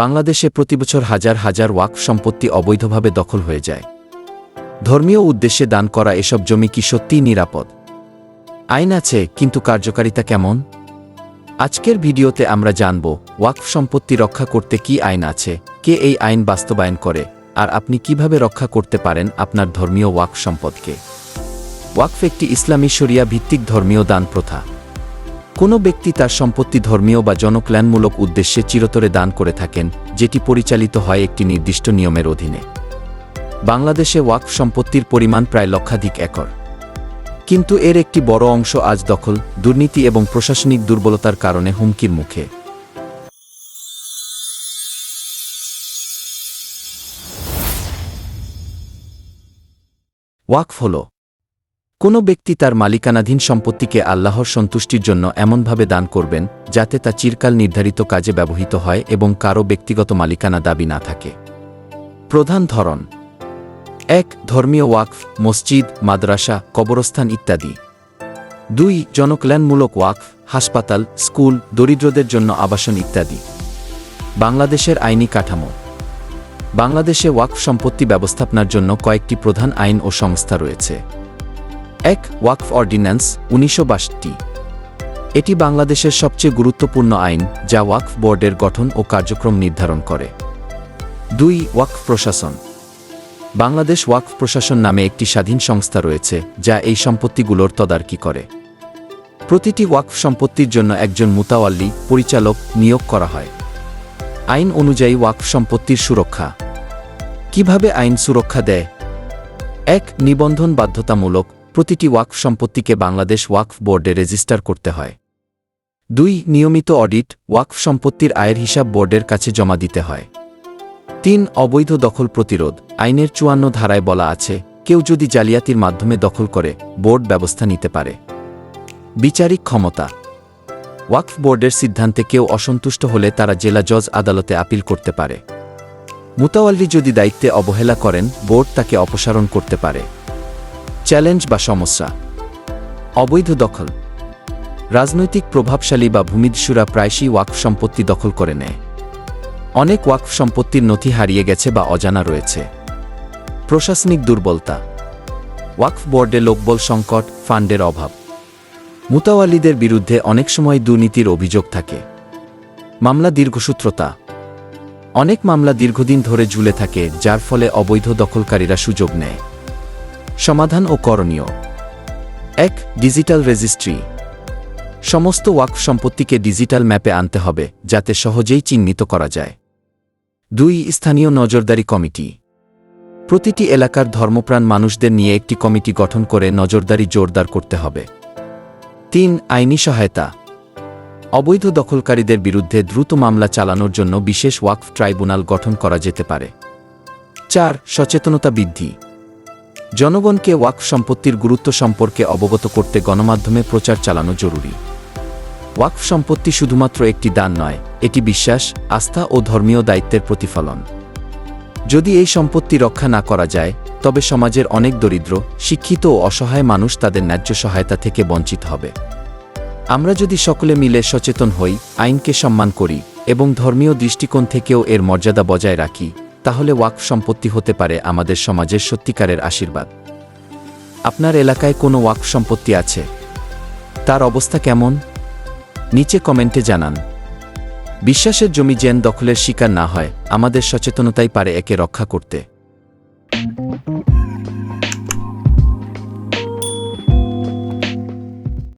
বাংলাদেশে প্রতিবছর হাজার হাজার ওয়াকফ সম্পত্তি অবৈধভাবে দখল হয়ে যায়। ধর্মীয় উদ্দেশ্যে দান করা এসব জমি কি সত্যিই নিরাপদ? আইন আছে, কিন্তু কার্যকারিতা কেমন? আজকের ভিডিওতে আমরা জানব ওয়াকফ সম্পত্তি রক্ষা করতে কি আইন আছে, কে এই আইন বাস্তবায়ন করে, আর আপনি কীভাবে রক্ষা করতে পারেন আপনার ধর্মীয় ওয়াকফ সম্পদকে। ওয়াকফ একটি ইসলামী শরিয়া ভিত্তিক ধর্মীয় দান প্রথা। কোনো ব্যক্তি তার সম্পত্তি ধর্মীয় বা জনকল্যাণমূলক উদ্দেশ্যে চিরতরে দান করে থাকেন, যেটি পরিচালিত হয় একটি নির্দিষ্ট নিয়মের অধীনে। বাংলাদেশে ওয়াকফ সম্পত্তির পরিমাণ প্রায় লক্ষাধিক একর। কিন্তু এর একটি বড় অংশ আজ দখল, দুর্নীতি এবং প্রশাসনিক দুর্বলতার কারণে হুমকির মুখে। ওয়াকফ হল কোনো ব্যক্তি তার মালিকানাধীন সম্পত্তিকে আল্লাহর সন্তুষ্টির জন্য এমনভাবে দান করবেন, যাতে তা চিরকাল নির্ধারিত কাজে ব্যবহৃত হয় এবং কারও ব্যক্তিগত মালিকানা দাবি না থাকে। প্রধান ধরন। এক, ধর্মীয় ওয়াকফ, মসজিদ, মাদ্রাসা, কবরস্থান ইত্যাদি। দুই, জনকল্যাণমূলক ওয়াকফ, হাসপাতাল, স্কুল, দরিদ্রদের জন্য আবাসন ইত্যাদি। বাংলাদেশের আইনি কাঠামো। বাংলাদেশে ওয়াকফ সম্পত্তি ব্যবস্থাপনার জন্য কয়েকটি প্রধান আইন ও সংস্থা রয়েছে। এক ওয়াকফ অর্ডিন্যান্স উনিশশো এটি বাংলাদেশের সবচেয়ে গুরুত্বপূর্ণ আইন যা ওয়াকফ বোর্ডের গঠন ও কার্যক্রম নির্ধারণ করে। দুই, ওয়াকফ প্রশাসন। বাংলাদেশ ওয়াকফ প্রশাসন নামে একটি স্বাধীন সংস্থা রয়েছে যা এই সম্পত্তিগুলোর তদারকি করে। প্রতিটি ওয়াকফ সম্পত্তির জন্য একজন মুতাওয়াল্লি, পরিচালক নিয়োগ করা হয়। আইন অনুযায়ী ওয়াকফ সম্পত্তির সুরক্ষা। কীভাবে আইন সুরক্ষা দেয়? এক, নিবন্ধন বাধ্যতামূলক প্রতিটি ওয়াকফ সম্পত্তিকে বাংলাদেশ ওয়াকফ বোর্ডে রেজিস্টার করতে হয়। দুই, নিয়মিত অডিট ওয়াকফ সম্পত্তির আয়ের হিসাব বোর্ডের কাছে জমা দিতে হয়। তিন, অবৈধ দখল প্রতিরোধ, আইনের চুয়ান্ন ধারায় বলা আছে, কেউ যদি জালিয়াতির মাধ্যমে দখল করে, বোর্ড ব্যবস্থা নিতে পারে। বিচারিক ক্ষমতা, ওয়াকফ বোর্ডের সিদ্ধান্তে কেউ অসন্তুষ্ট হলে তারা জেলা জজ আদালতে আপিল করতে পারে। মুতাওয়াল্লি যদি দায়িত্বে অবহেলা করেন, বোর্ড তাকে অপসারণ করতে পারে। চ্যালেঞ্জ বা সমস্যা। অবৈধ দখল। রাজনৈতিক প্রভাবশালী বা ভূমিদস্যুরা প্রায়শই ওয়াকফ সম্পত্তি দখল করে নেয়। অনেক ওয়াকফ সম্পত্তির নথি হারিয়ে গেছে বা অজানা রয়েছে। প্রশাসনিক দুর্বলতা। ওয়াকফ বোর্ডে লোকবল সংকট, ফান্ডের অভাব। মুতাওয়ালিদের বিরুদ্ধে অনেক সময় দুর্নীতির অভিযোগ থাকে। মামলা দীর্ঘসূত্রতা। অনেক মামলা দীর্ঘদিন ধরে ঝুলে থাকে, যার ফলে অবৈধ দখলকারীরা সুযোগ নেয়। সমাধান ও করণীয়। এক, ডিজিটাল রেজিস্ট্রি। সমস্ত ওয়াকফ সম্পত্তিকে ডিজিটাল ম্যাপে আনতে হবে, যাতে সহজেই চিহ্নিত করা যায়। দুই, স্থানীয় নজরদারি কমিটি। প্রতিটি এলাকার ধর্মপ্রাণ মানুষদের নিয়ে একটি কমিটি গঠন করে নজরদারি জোরদার করতে হবে। তিন, আইনি সহায়তা। অবৈধ দখলকারীদের বিরুদ্ধে দ্রুত মামলা চালানোর জন্য বিশেষ ওয়াকফ ট্রাইব্যুনাল গঠন করা যেতে পারে। চার, সচেতনতা বৃদ্ধি। জনগণকে ওয়াকফ সম্পত্তির গুরুত্ব সম্পর্কে অবগত করতে গণমাধ্যমে প্রচার চালানো জরুরি। ওয়াকফ সম্পত্তি শুধুমাত্র একটি দান নয়, এটি বিশ্বাস, আস্থা ও ধর্মীয় দায়িত্বের প্রতিফলন। যদি এই সম্পত্তি রক্ষা না করা যায়, তবে সমাজের অনেক দরিদ্র, শিক্ষিত ও অসহায় মানুষ তাদের ন্যায্য সহায়তা থেকে বঞ্চিত হবে। আমরা যদি সকলে মিলে সচেতন হই, আইনকে সম্মান করি এবং ধর্মীয় দৃষ্টিকোণ থেকেও এর মর্যাদা বজায় রাখি তাহলে ওয়াক সম্পত্তি হতে পারে আমাদের সমাজের সত্যিকারের আশীর্বাদ। আপনার এলাকায় কোনো ওয়াক সম্পত্তি আছে? তার অবস্থা কেমন? নিচে কমেন্টে জানান। বিশ্বাসের জমি জেন দখলের শিকার না হয়, আমাদের সচেতনতাই পারে একে রক্ষা করতে।